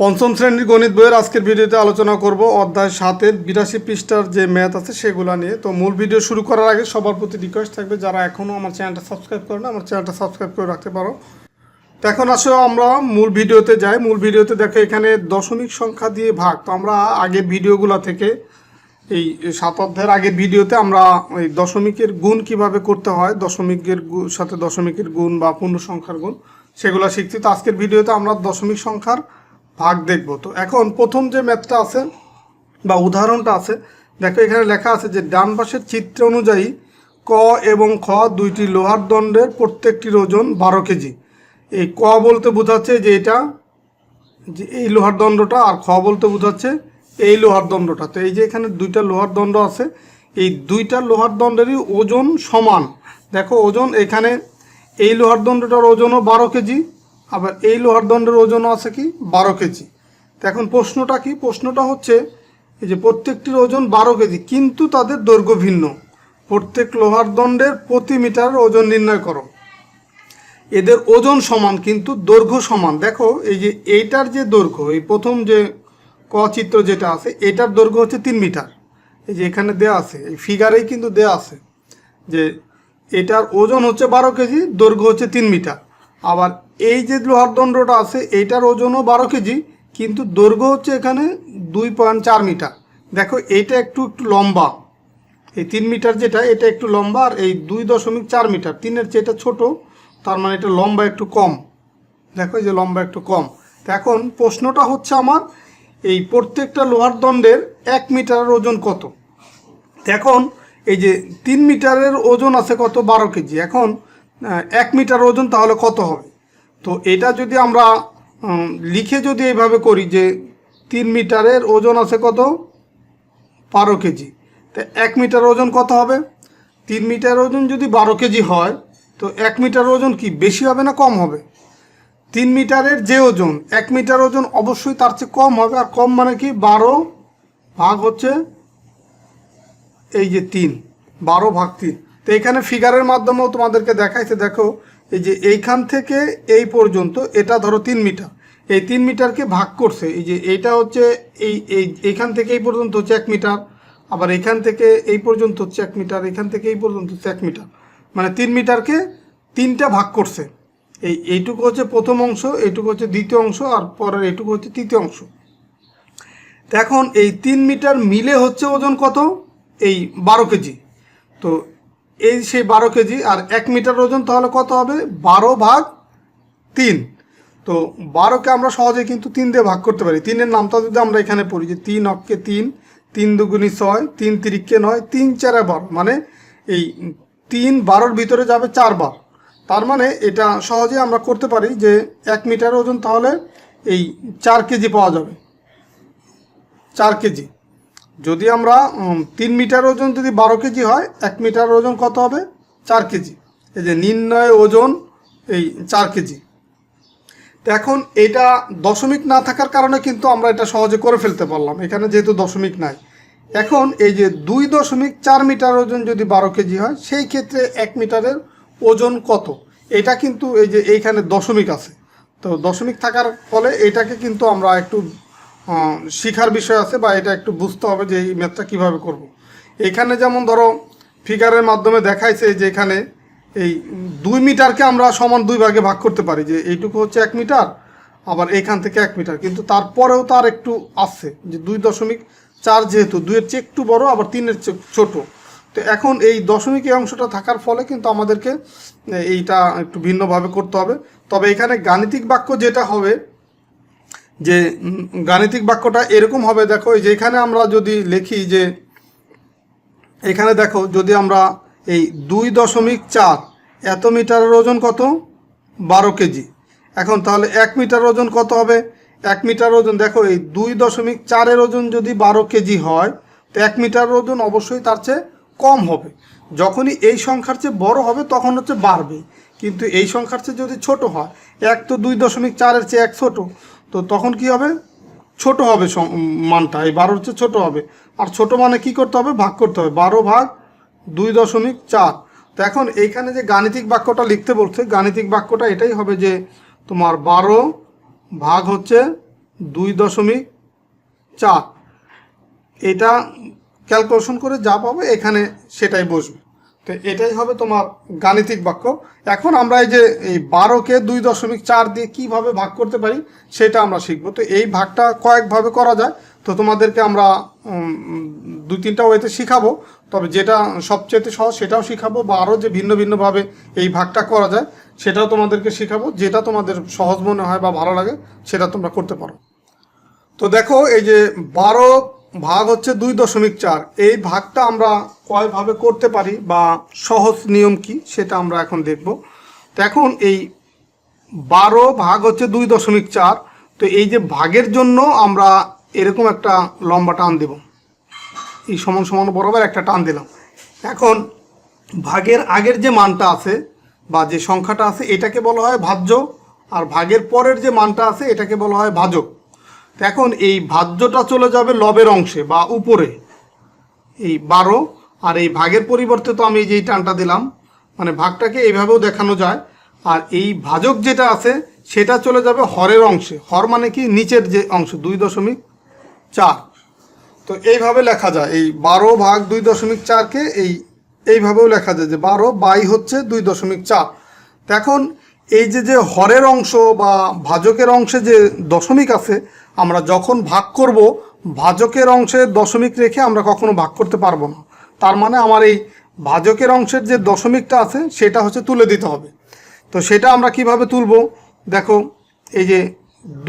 পঞ্চম শ্রেণির গণিত বইয়ের আজকের ভিডিওতে আলোচনা করব অধ্যায় সাতের বিরাশি পৃষ্ঠার যে ম্যাথ আছে সেগুলো নিয়ে। তো মূল ভিডিও শুরু করার আগে সবার প্রতি রিকোয়েস্ট থাকবে, যারা এখনও আমার চ্যানেলটা সাবস্ক্রাইব করে না, আমার চ্যানেলটা সাবস্ক্রাইব করে রাখতে পারো। তো এখন আসলে আমরা মূল ভিডিওতে যাই। মূল ভিডিওতে দেখো এখানে দশমিক সংখ্যা দিয়ে ভাগ। তো আমরা আগে ভিডিওগুলো থেকে এই সাত অধ্যায়ের আগের ভিডিওতে আমরা এই দশমিকের গুণ কীভাবে করতে হয়, দশমিকের সাথে দশমিকের গুণ বা পূর্ণ সংখ্যার গুণ, সেগুলো শিখছি। তো আজকের ভিডিওতে আমরা দশমিক সংখ্যার ভাগ দেখব। তো এখন প্রথম যে ম্যাথটা আছে বা উদাহরণটা আছে, দেখো এখানে লেখা আছে যে ডান পাশের চিত্র অনুযায়ী ক এবং খ দুইটি লোহার দণ্ডের প্রত্যেকটির ওজন বারো কেজি। এই ক বলতে বোঝাচ্ছে যে এটা যে এই লোহার দণ্ডটা আর খ বলতে বোঝাচ্ছে এই লোহার দণ্ডটা। তো এই যে এখানে দুইটা লোহার দণ্ড আছে, এই দুইটা লোহার দণ্ডেরই ওজন সমান। দেখো ওজন এখানে, এই লোহার দণ্ডটার ওজনও বারো কেজি আবার এই লোহার দণ্ডের ওজনও আছে কি? বারো কেজি। তো এখন প্রশ্নটা কি? প্রশ্নটা হচ্ছে, এই যে প্রত্যেকটির ওজন বারো কেজি, কিন্তু তাদের দৈর্ঘ্য ভিন্ন। প্রত্যেক লোহার দণ্ডের প্রতি মিটার ওজন নির্ণয় করো। এদের ওজন সমান, কিন্তু দৈর্ঘ্য সমান। দেখো, এই যে এইটার যে দৈর্ঘ্য, এই প্রথম যে ক চিত্র যেটা আছে, এটার দৈর্ঘ্য হচ্ছে তিন মিটার। এই যে এখানে দেয়া আছে, এই ফিগারেই কিন্তু দেয়া আছে যে এটার ওজন হচ্ছে বারো কেজি, দৈর্ঘ্য হচ্ছে তিন মিটার। আবার এই যে লোহার দণ্ডটা আছে, এইটার ওজনও বারো কেজি, কিন্তু দৈর্ঘ্য হচ্ছে এখানে দুই পয়েন্ট চার মিটার। দেখো, এইটা একটু একটু লম্বা। এই তিন মিটার যেটা, এটা একটু লম্বা, আর এই দুই দশমিক চার মিটার। তিনের চেয়ে ছোট, তার মানে এটা লম্বা একটু কম। দেখো যে লম্বা একটু কম। এখন প্রশ্নটা হচ্ছে আমার, এই প্রত্যেকটা লোহার দণ্ডের এক মিটারের ওজন কত? এখন এই যে তিন মিটারের ওজন আছে কত? বারো কেজি। এখন এক মিটার ওজন তাহলে কত হবে? তো এটা যদি আমরা লিখে যদি এইভাবে করি যে তিন মিটারের ওজন আছে কত? বারো কেজি। তো এক মিটার ওজন কত হবে? তিন মিটার ওজন যদি বারো কেজি হয়, তো এক মিটার ওজন কি বেশি হবে না কম হবে? তিন মিটারের যে ওজন, এক মিটার ওজন অবশ্যই তার চেয়ে কম হবে। আর কম মানে কি? বারো ভাগ হচ্ছে এই যে তিন, বারো ভাগ তিন। তো এখানে ফিগারের মাধ্যমেও তোমাদেরকে দেখাইছে, দেখো, এই যে এইখান থেকে এই পর্যন্ত এটা ধরো তিন মিটার। এই তিন মিটারকে ভাগ করছে, এই যে এইটা হচ্ছে এই এই, এইখান থেকে এই পর্যন্ত হচ্ছে এক মিটার, আবার এখান থেকে এই পর্যন্ত হচ্ছে এক মিটার, এখান থেকে এই পর্যন্ত হচ্ছে এক মিটার। মানে তিন মিটারকে তিনটা ভাগ করছে। এই, এইটুকু হচ্ছে প্রথম অংশ, এইটুকু হচ্ছে দ্বিতীয় অংশ, আর পরের এইটুকু হচ্ছে তৃতীয় অংশ। এখন এই তিন মিটার মিলে হচ্ছে ওজন কত? এই বারো কেজি। তো এই সেই বারো কেজি আর এক মিটার ওজন তাহলে কত হবে? বারো ভাগ তিন। তো বারোকে আমরা সহজে কিন্তু তিন দিয়ে ভাগ করতে পারি। তিনের নামটা যদি আমরা এখানে পড়ি যে তিন অক্ষে তিন তিন দুগুণি ছয়, তিন তিরিককে নয়, তিন চারে বারো। মানে এই তিন বারোর ভিতরে যাবে চারবার তার মানে এটা সহজে আমরা করতে পারি যে এক মিটার ওজন তাহলে এই চার কেজি পাওয়া যাবে। চার কেজি। যদি আমরা তিন মিটার ওজন যদি বারো কেজি হয়, এক মিটার ওজন কত হবে? চার কেজি। এই যে নির্ণয় ওজন, এই চার কেজি। এখন এটা দশমিক না থাকার কারণে কিন্তু আমরা এটা সহজে করে ফেলতে পারলাম। এখানে যেহেতু দশমিক নাই। এখন এই যে দুই দশমিক চার মিটার ওজন যদি বারো কেজি হয়, সেই ক্ষেত্রে এক মিটারের ওজন কত? এটা কিন্তু এই যে এইখানে দশমিক আছে। তো দশমিক থাকার ফলে এটাকে কিন্তু আমরা একটু শিখার বিষয় আছে বা এটা একটু বুঝতে হবে যে এই ম্যাথটা কীভাবে করব। এখানে যেমন ধরো ফিগারের মাধ্যমে দেখাইছে যে এখানে এই দুই মিটারকে আমরা সমান দুই ভাগে ভাগ করতে পারি, যে এইটুকু হচ্ছে এক মিটার, আবার এখান থেকে এক মিটার। কিন্তু তারপরেও তার একটু আছে, যে দুই দশমিক চার যেহেতু, দুইয়ের চেয়ে একটু বড়, আবার তিনের চেয়ে ছোট। তো এখন এই দশমিক এই অংশটা থাকার ফলে কিন্তু আমাদেরকে এইটা একটু ভিন্নভাবে করতে হবে। তবে এখানে গাণিতিক বাক্য যেটা হবে যে গাণিতিক বাক্যটা এরকম হবে, দেখো, এই যে এখানে আমরা যদি লিখি যে, এখানে দেখো, যদি আমরা এই দুই দশমিক চার, এত মিটারের ওজন কত? বারো কেজি। এখন তাহলে এক মিটার ওজন কত হবে? এক মিটার ওজন, দেখো, এই দুই দশমিক চারের ওজন যদি বারো কেজি হয়, তো এক মিটার ওজন অবশ্যই তার চেয়ে কম হবে। যখনই এই সংখ্যার চেয়ে বড় হবে, তখন হচ্ছে বাড়বে। কিন্তু এই সংখ্যার চেয়ে যদি ছোট হয়, এক তো দুই দশমিক চারের চেয়ে এক ছোট তো তখন কি হবে? ছোট হবে মানটা। এই বারোর চেয়ে ছোট হবে। আর ছোট মানে কি করতে হবে? ভাগ করতে হবে। বারো ভাগ দুই দশমিক চার। তো এখন এইখানে যে গাণিতিক বাক্যটা লিখতে বলছে, গাণিতিক বাক্যটা এটাই হবে যে তোমার বারো ভাগ হচ্ছে দুই দশমিক চার। এটা ক্যালকুলেশন করে যা পাবে, এখানে সেটাই বসবে। তো এটাই হবে তোমার গাণিতিক বাক্য। এখন আমরা এই যে এই বারোকে দুই দশমিক চার দিয়ে কীভাবে ভাগ করতে পারি, সেটা আমরা শিখব। তো এই ভাগটা কয়েকভাবে করা যায়। তো তোমাদেরকে আমরা দুই তিনটা ওয়েতে শিখাবো। তবে যেটা সবচেয়ে সহজ সেটাও শিখাবো বা আরও যে ভিন্ন ভিন্নভাবে এই ভাগটা করা যায়, সেটাও তোমাদেরকে শিখাবো। যেটা তোমাদের সহজ মনে হয় বা ভালো লাগে, সেটা তোমরা করতে পারো। তো দেখো, এই যে বারো ভাগ হচ্ছে দুই দশমিক চার। এই ভাগটা আমরা কয়ভাবে করতে পারি বা সহজ নিয়ম কি সেটা আমরা এখন দেখব। তো এখন এই বারো ভাগ হচ্ছে দুই দশমিক চার। তো এই যে ভাগের জন্য আমরা এরকম একটা লম্বা টান দেব। এই সমান সমান বরাবর একটা টান দিলাম। এখন ভাগের আগের যে মানটা আছে বা যে সংখ্যাটা আছে এটাকে বলা হয় ভাজ্য। আর ভাগের পরের যে মানটা আছে এটাকে বলা হয় ভাজক। এখন এই ভাজ্যটা চলে যাবে লবের অংশে বা উপরে। এই বারো আর এই ভাগের পরিবর্তে তো আমি এই যে টানটা দিলাম মানে ভাগটাকে এইভাবেও দেখানো যায়। আর এই ভাজক যেটা আছে, সেটা চলে যাবে হরের অংশে। হর মানে কি? নিচের যে অংশ, দুই দশমিক চার। তো এইভাবে লেখা যায়। এই বারো ভাগ দুই দশমিক চারকে এই এইভাবেও লেখা যায় যে বারো বাই হচ্ছে দুই দশমিক চার। এখন এই যে যে হরের অংশ বা ভাজকের অংশে যে দশমিক আছে আমরা যখন ভাগ করব, ভাজকের অংশে দশমিক রেখে আমরা কখনো ভাগ করতে পারব না। তার মানে আমার এই ভাজকের অংশের যে দশমিকটা আছে, সেটা হচ্ছে তুলে দিতে হবে। তো সেটা আমরা কীভাবে তুলব? দেখো, এই যে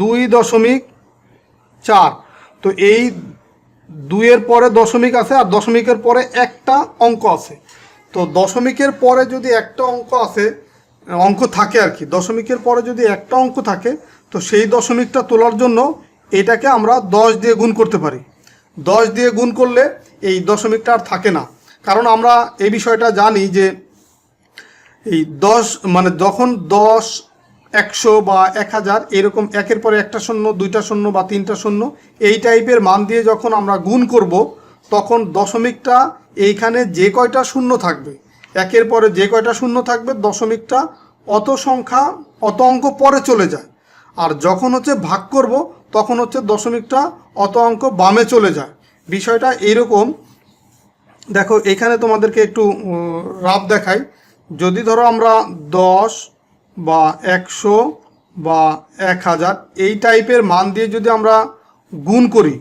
দুই দশমিক চার, তো এই দুইয়ের পরে দশমিক আছে আর দশমিকের পরে একটা অঙ্ক আছে। তো দশমিকের পরে যদি একটা অঙ্ক আছে, অঙ্ক থাকে আর কি, দশমিকের পরে যদি একটা অঙ্ক থাকে, তো সেই দশমিকটা তোলার জন্য এটাকে আমরা দশ দিয়ে গুণ করতে পারি। দশ দিয়ে গুণ করলে এই দশমিকটা আর থাকে না। কারণ আমরা এই বিষয়টা জানি যে এই দশ মানে যখন দশ, একশো বা এক হাজার এরকম একের পরে একটা শূন্য, দুইটা শূন্য বা তিনটা শূন্য, এই টাইপের মান দিয়ে যখন আমরা গুণ করব, তখন দশমিকটা এইখানে যে কয়টা শূন্য থাকবে, একের পরে যে কয়টা শূন্য থাকবে, দশমিকটা অত সংখ্যা, অত অঙ্ক পরে চলে যায়। আর যখন হচ্ছে ভাগ করব, তখন হচ্ছে দশমিকটা অত অঙ্ক বামে চলে যায়। বিষয়টা এইরকম। দেখো, এখানে তোমাদেরকে একটু রাব দেখাই। যদি ধরো আমরা দশ বা একশো বা এক হাজার, এই টাইপের মান দিয়ে যদি আমরা গুণ করি,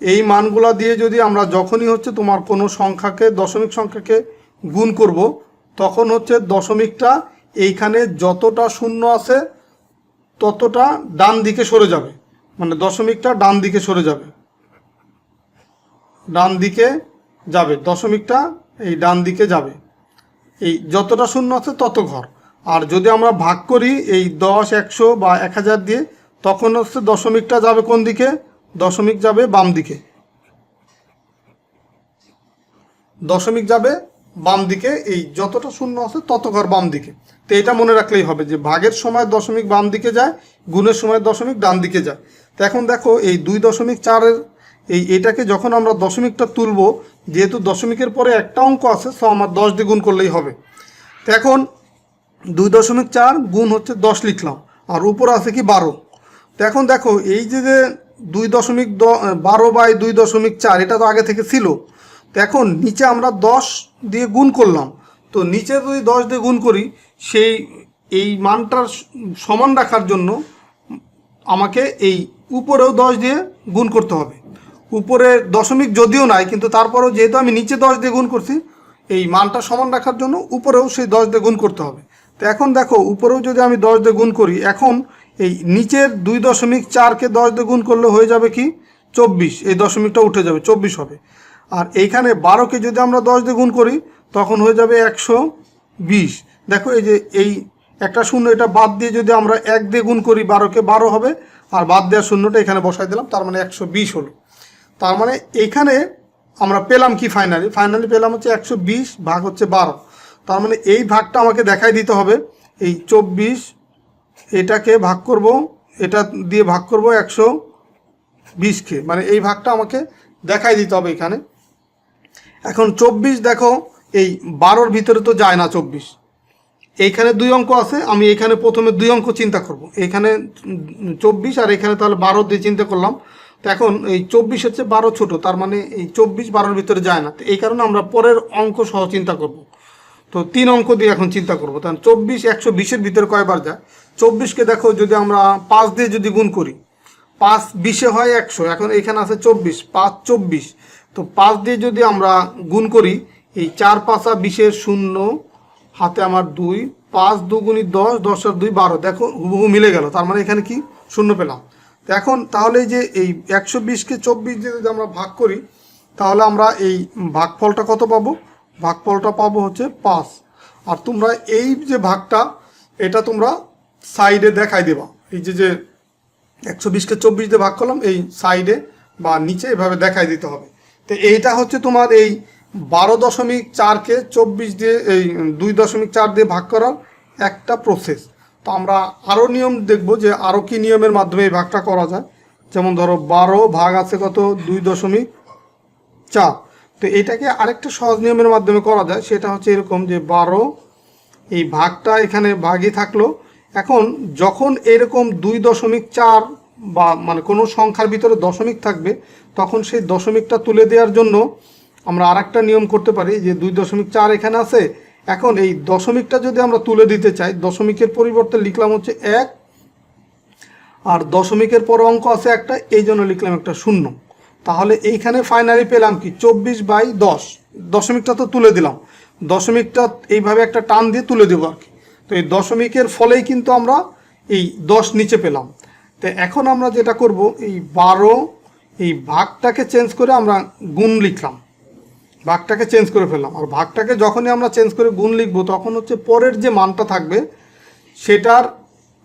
এই মানগুলা দিয়ে যদি আমরা যখনই হচ্ছে তোমার কোনো সংখ্যাকে, দশমিক সংখ্যাকে গুণ করব, তখন হচ্ছে দশমিকটা এইখানে যতটা শূন্য আছে ততটা ডান দিকে সরে যাবে। মানে দশমিকটা ডান দিকে সরে যাবে। ডান দিকে যাবে, দশমিকটা এই ডান দিকে যাবে। এই যতটা শূন্য আছে তত ঘর। আর যদি আমরা ভাগ করি এই দশ, একশো বা এক হাজার দিয়ে, তখন হচ্ছে দশমিকটা যাবে কোন দিকে? দশমিক যাবে বাম দিকে। দশমিক যাবে বাম দিকে, এই যতটা শূন্য আছে তত ঘর বাম দিকে। তো এটা মনে রাখলেই হবে যে ভাগের সময় দশমিক বাম দিকে যায়, গুণের সময় দশমিক ডান দিকে যায়। তো এখন দেখো, এই দুই দশমিক চারের এই এটাকে যখন আমরা দশমিকটা তুলব, যেহেতু দশমিকের পরে একটা অঙ্ক আছে সো আমার দশ দিয়ে গুণ করলেই হবে। তো এখন দুই দশমিক চার গুণ হচ্ছে দশ লিখলাম, আর উপরে আছে কি বারো। তো এখন দেখো, এই যে যে দুই দশমিক দ- বারো বাই দুই দশমিক চার, এটা তো আগে থেকে ছিল। এখন নিচে আমরা দশ দিয়ে গুণ করলাম। তো নিচে যদি দশ দিয়ে গুণ করি, সেই এই মানটার সমান রাখার জন্য আমাকে এই উপরেও দশ দিয়ে গুণ করতে হবে। উপরে দশমিক যদিও নাই, কিন্তু তারপরেও যেহেতু আমি নিচে দশ দিয়ে গুণ করছি, এই মানটা সমান রাখার জন্য উপরেও সেই দশ দিয়ে গুণ করতে হবে। তো এখন দেখো, উপরেও যদি আমি দশ দিয়ে গুণ করি, এখন এই নিচের দুই দশমিক চারকে দশ দিয়ে গুণ করলে হয়ে যাবে কি? চব্বিশ। এই দশমিকটা উঠে যাবে, চব্বিশ হবে। আর এইখানে বারোকে যদি আমরা দশ দিয়ে গুণ করি, তখন হয়ে যাবে একশো বিশ। দেখো এই যে এই একটা শূন্য, এটা বাদ দিয়ে যদি আমরা এক দিয়ে গুণ করি বারোকে বারো হবে, আর বাদ দেওয়ার শূন্যটা এখানে বসাই দিলাম, তার মানে একশো বিশ হলো। তার মানে এইখানে আমরা পেলাম কি ফাইনালি ফাইনালি পেলাম হচ্ছে একশো বিশ ভাগ হচ্ছে বারো। তার মানে এই ভাগটা আমাকে দেখাই দিতে হবে, এই চব্বিশ, এটাকে ভাগ করব, এটা দিয়ে ভাগ করব একশো বিশকে মানে এই ভাগটা আমাকে দেখাই দিতে হবে এখানে। এখন চব্বিশ দেখো, এই বারোর ভিতরে তো যায় না চব্বিশ। এইখানে দুই অঙ্ক আছে, আমি এখানে প্রথমে দুই অঙ্ক চিন্তা করব। এখানে চব্বিশ আর এখানে তাহলে বারো দিয়ে চিন্তা করলাম। তো এখন এই চব্বিশ হচ্ছে বারো ছোট, তার মানে এই চব্বিশ বারোর ভিতরে যায় না। তো এই কারণে আমরা পরের অঙ্ক সহ চিন্তা করব। তো তিন অঙ্ক দিয়ে এখন চিন্তা করব। তাহলে চব্বিশ একশো বিশের ভিতরে কয়বার যায়? চব্বিশকে দেখো, যদি আমরা পাঁচ দিয়ে যদি গুণ করি, পাঁচ বিশে হয় একশো, এখন এখানে আছে চব্বিশ, পাঁচ চব্বিশ। তো পাঁচ দিয়ে যদি আমরা গুণ করি, এই চার পাঁচা বিশের শূন্য, হাতে আমার দুই, পাঁচ দুগুণি দশ দশ আর দুই বারো। দেখো, হুবহু মিলে গেল, তার মানে এখানে কি? শূন্য পেলাম। তো এখন তাহলে যে এই একশো বিশকে চব্বিশ দিয়ে যদি আমরা ভাগ করি, তাহলে আমরা এই ভাগফলটা কত পাবো? ভাগফলটা পাবো হচ্ছে পাঁচ। আর তোমরা এই যে ভাগটা, এটা তোমরা সাইডে দেখাই দেবা। এই যে যে একশো বিশকে চব্বিশ দিয়ে ভাগ করলাম, এই সাইডে বা নিচে এভাবে দেখাই দিতে হবে। তো এইটা হচ্ছে তোমার এই বারো দশমিক চারকে চব্বিশ দিয়ে, এই দুই দশমিক চার দিয়ে ভাগ করার একটা প্রসেস তো আমরা আরও নিয়ম দেখব যে আরও কি নিয়মের মাধ্যমে এই ভাগটা করা যায়। যেমন ধরো বারো ভাগ আছে কত? দুই দশমিক চার। তো এটাকে আরেকটা সহজ নিয়মের মাধ্যমে করা যায়, সেটা হচ্ছে এরকম যে বারো এই ভাগটা এখানে ভাগই থাকল। এখন যখন এরকম দুই দশমিক চার বা মানে কোনো সংখ্যার ভিতরে দশমিক থাকবে, তখন সেই দশমিকটা তুলে দেওয়ার জন্য আমরা আরেকটা নিয়ম করতে পারি যে দুই দশমিক চার এখানে আছে। এখন এই দশমিকটা যদি আমরা তুলে দিতে চাই, দশমিকের পরিবর্তে লিখলাম হচ্ছে এক, আর দশমিকের পর অঙ্ক আছে একটা, এই জন্য লিখলাম একটা শূন্য। তাহলে এইখানে ফাইনালি পেলাম কি? চব্বিশ বাই দশ। দশমিকটা তো তুলে দিলাম। দশমিকটা এইভাবে একটা টান দিয়ে তুলে দেবো আর কি। তো এই দশমিকের ফলেই কিন্তু আমরা এই দশ নিচে পেলাম। তো এখন আমরা যেটা করব, এই বারো, এই ভাগটাকে চেঞ্জ করে আমরা গুণ লিখলাম। ভাগটাকে চেঞ্জ করে ফেললাম। আর ভাগটাকে যখনই আমরা চেঞ্জ করে গুণ লিখব, তখন হচ্ছে পরের যে মানটা থাকবে, সেটার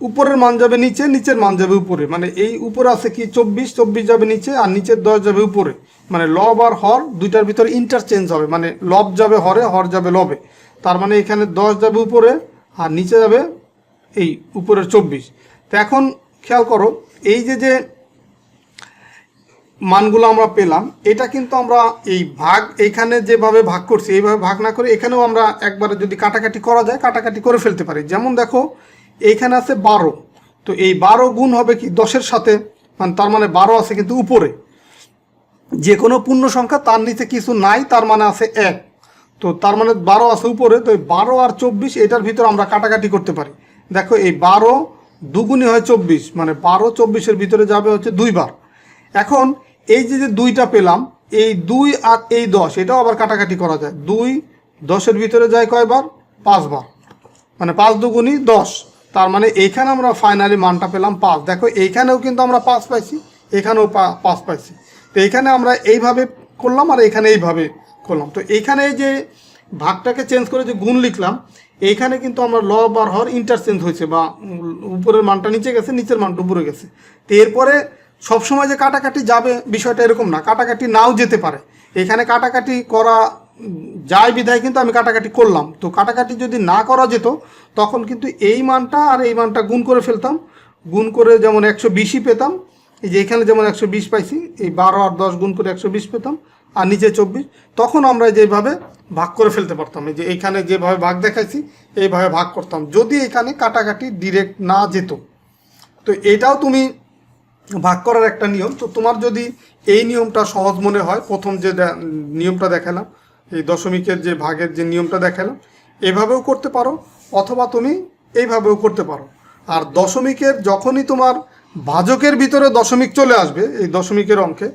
উপরের মান যাবে নিচে, নিচের মান যাবে উপরে। মানে এই উপরে আছে কি? চব্বিশ চব্বিশ যাবে নিচে আর নিচের দশ যাবে উপরে। মানে লব আর হর দুইটার ভিতরে ইন্টারচেঞ্জ হবে। মানে লব যাবে হরে, হর যাবে লবে। তার মানে এখানে দশ যাবে উপরে আর নিচে যাবে এই উপরের চব্বিশ। তো এখন খেয়াল করো, এই যে যে মানগুলো আমরা পেলাম, এটা কিন্তু আমরা এই ভাগ, এইখানে যেভাবে ভাগ করছি, এইভাবে ভাগ না করে এখানেও আমরা একবারে যদি কাটাকাটি করা যায়, কাটাকাটি করে ফেলতে পারি। যেমন দেখো, এইখানে আছে বারো। তো এই বারো গুণ হবে কি? দশের সাথে মানে তার মানে বারো আছে কিন্তু উপরে। যে কোনো পূর্ণ সংখ্যা, তার নিচে কিছু নাই, তার মানে আছে এক। তো তার মানে বারো আছে উপরে, তো এই বারো আর চব্বিশ, এটার ভিতর আমরা কাটাকাটি করতে পারি। দেখো, এই বারো দুগুণই হয় চব্বিশ মানে বারো চব্বিশের ভিতরে যাবে হচ্ছে দুইবার। এখন এই যে যে দুইটা পেলাম, এই দুই আর এই দশ, এটাও আবার কাটাকাটি করা যায়। দুই দশের ভিতরে যায় কয়বার? পাঁচবার। মানে পাঁচ দুগুণই দশ। তার মানে এইখানে আমরা ফাইনালি মানটা পেলাম পাঁচ। দেখো, এইখানেও কিন্তু আমরা পাঁচ পাইছি, এখানেও পাঁচ পাইছি। তো এইখানে আমরা এইভাবে করলাম আর এখানে এইভাবে করলাম। তো এইখানে যে ভাগটাকে চেঞ্জ করে যে গুণ লিখলাম এইখানে কিন্তু আমরা ল আর হর ইন্টারচেঞ্জ হয়েছে বা উপরের মানটা নিচে গেছে, নিচের মানটা উপরে গেছে। তো এরপরে সবসময় যে কাটাকাটি যাবে বিষয়টা এরকম না, কাটাকাটি নাও যেতে পারে। এখানে কাটাকাটি করা যায় বিধায় কিন্তু আমি কাটাকাটি করলাম। তো কাটাকাটি যদি না করা যেত, তখন কিন্তু এই মানটা আর এই মানটা গুণ করে ফেলতাম। গুণ করে যেমন একশো বিশই পেতাম, এই যে এখানে যেমন একশো বিশ পাইছি, এই বারো আর দশ গুণ করে একশো বিশ পেতাম। আর নিচে চব্বিশ, তখন আমরা যেভাবে ভাগ করে ফেলতে পারতাম। এই যে এইখানে যেভাবে ভাগ দেখাইছি, এইভাবে ভাগ করতাম। যদি এখানে কাটাকাটি ডিরেক্ট না যেত, তো এটাও তুমি ভাগ করার একটা নিয়ম। তো তোমার যদি এই নিয়মটা সহজ মনে হয়, প্রথম যে নিয়মটা দেখালাম, এই দশমিকের যে ভাগের যে নিয়মটা দেখালাম, এভাবেও করতে পারো, অথবা তুমি এইভাবেও করতে পারো। আর দশমিকের, যখনই তোমার ভাজকের ভিতরে দশমিক চলে আসবে, এই দশমিকের অঙ্কে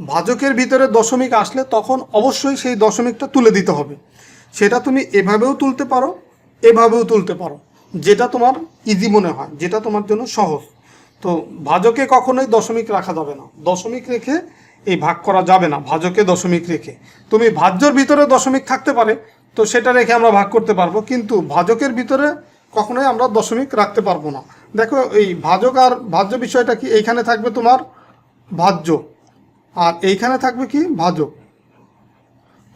ভাজকের ভিতরে দশমিক আসলে তখন অবশ্যই সেই দশমিকটা তুলে দিতে হবে। সেটা তুমি এভাবেও তুলতে পারো, এভাবেও তুলতে পারো। যেটা তোমার ইজি মনে হয়, যেটা তোমার জন্য সহজ। তো ভাজকে কখনোই দশমিক রাখা যাবে না। দশমিক রেখে এই ভাগ করা যাবে না, ভাজকে দশমিক রেখে। তুমি ভাজ্যর ভিতরে দশমিক থাকতে পারে, তো সেটা রেখে আমরা ভাগ করতে পারব, কিন্তু ভাজকের ভিতরে কখনোই আমরা দশমিক রাখতে পারব না। দেখো, এই ভাজক আর ভাজ্য বিষয়টা কি? এইখানে থাকবে তোমার ভাজ্য। আর এইখানে থাকবে কি? ভাজক।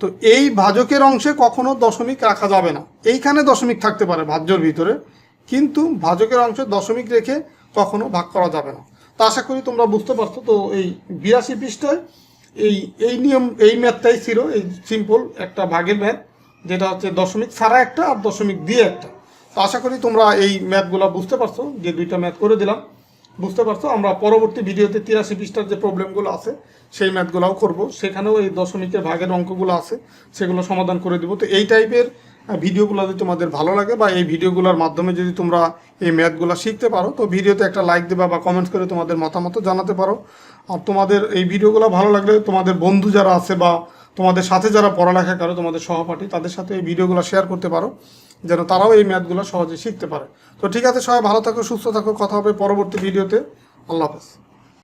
তো এই ভাজকের অংশে কখনো দশমিক রাখা যাবে না। এইখানে দশমিক থাকতে পারে ভাজ্যর ভিতরে, কিন্তু ভাজকের অংশে দশমিক রেখে কখনো ভাগ করা যাবে না। তা আশা করি তোমরা বুঝতে পারছ। তো এই বিরাশি পৃষ্ঠায় এই এই নিয়ম, এই ম্যাথটাই ছিল, এই সিম্পল একটা ভাগের ম্যাথ, যেটা হচ্ছে দশমিক ছাড়া একটা আর দশমিক দিয়ে একটা। তো আশা করি তোমরা এই ম্যাথগুলো বুঝতে পারছ। যে দুইটা ম্যাথ করে দিলাম। বুঝতে পারছ? আমরা পরবর্তী ভিডিওতে তিরাশি পৃষ্ঠার যে প্রবলেমগুলো আছে, সেই ম্যাথগুলোও করব। সেখানেও এই দশমিকের ভাগের অঙ্কগুলো আছে, সেগুলো সমাধান করে দিব। তো এই টাইপের ভিডিওগুলো যদি তোমাদের ভালো লাগে বা এই ভিডিওগুলোর মাধ্যমে যদি তোমরা এই ম্যাথগুলো শিখতে পারো, তো ভিডিওতে একটা লাইক দেবা বা কমেন্টস করে তোমাদের মতামত জানাতে পারো। আর তোমাদের এই ভিডিওগুলো ভালো লাগলে তোমাদের বন্ধু যারা আছে বা তোমাদের সাথে যারা পড়ালেখা করো, তোমাদের সহপাঠী, তাদের সাথে এই ভিডিওগুলো শেয়ার করতে পারো। যেন তারাও এই ম্যাথগুলো সহজে শিখতে পারে। তো ঠিক আছে, সবাই ভালো থাকো, সুস্থ থাকো, কথা হবে পরবর্তী ভিডিওতে। আল্লাহ হাফেজ।